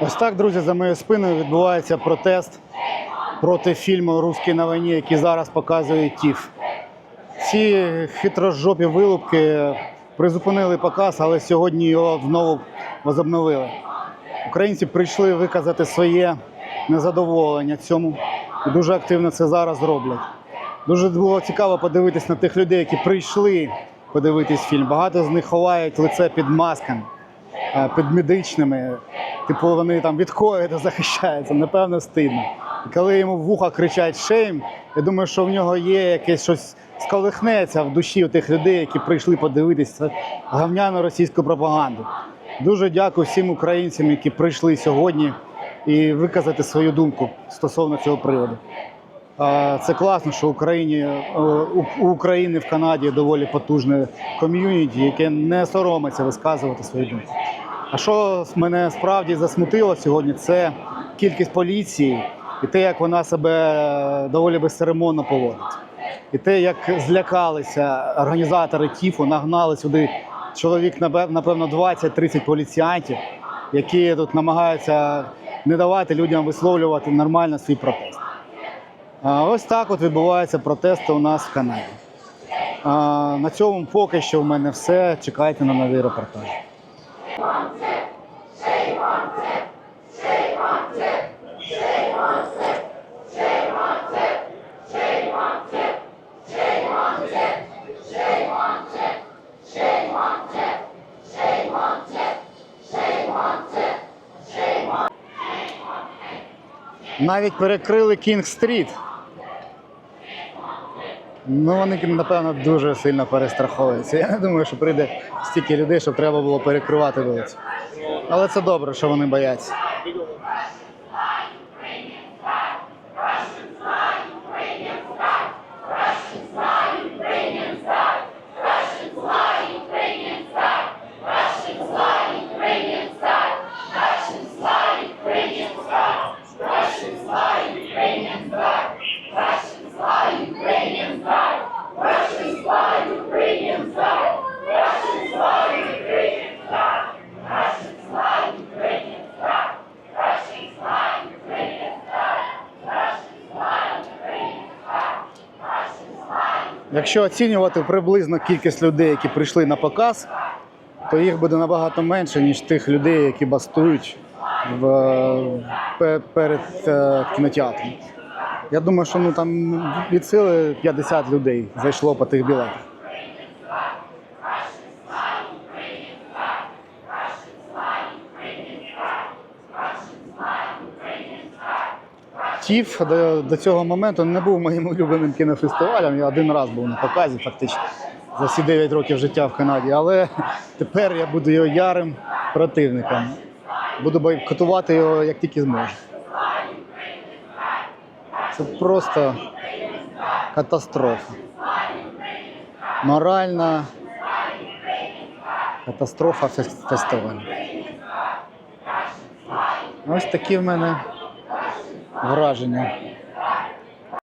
Ось так, друзі, за моєю спиною відбувається протест проти фільму Руський на війні, який зараз показує ТІФ. Ці хитрожопі вилупки призупинили показ, але сьогодні його знову возобновили. Українці прийшли виказати своє незадоволення цьому і дуже активно це зараз роблять. Дуже було цікаво подивитись на тих людей, які прийшли подивитись фільм. Багато з них ховають лице під масками, під медичними. Типу вони там від ковіда захищаються, напевно, стидно. І коли йому в вуха кричать шейм, я думаю, що в нього є якесь щось сколихнеться в душі у тих людей, які прийшли подивитися гавняну російську пропаганду. Дуже дякую всім українцям, які прийшли сьогодні і виказати свою думку стосовно цього приводу. Це класно, що Україні е, у України в Канаді доволі потужне ком'юніті, яке не соромиться висказувати свою думку. А що мене справді засмутило сьогодні, це кількість поліції і те, як вона себе доволі безцеремонно поводить. І те, як злякалися організатори ТІФу, нагнали сюди чоловік, напев- напевно, 20-30 поліціянтів, які тут намагаються не давати людям висловлювати нормально свій протест. Ось так от відбуваються протести у нас в Канаді. На цьому поки що в мене все. Чекайте на нові репортажі. Навіть перекрили Кінг-стріт. Ну, вони, напевно, дуже сильно перестраховуються. Я не думаю, що прийде стільки людей, щоб треба було перекривати вулицю. Але це добре, що вони бояться. Якщо оцінювати приблизно кількість людей, які прийшли на показ, то їх буде набагато менше, ніж тих людей, які бастують в, перед е, кінотеатром. Я думаю, що ну, там від сили 50 людей зайшло по тих білетах. ТІФ до, до цього моменту не був моїм улюбленим кінофестивалем. Я один раз був на показі, фактично, за всі 9 років життя в Канаді. Але тепер я буду його ярим противником. Буду бойкотувати його як тільки зможу. Це просто катастрофа. Моральна катастрофа фес- фестивалю. Ось такі в мене враження.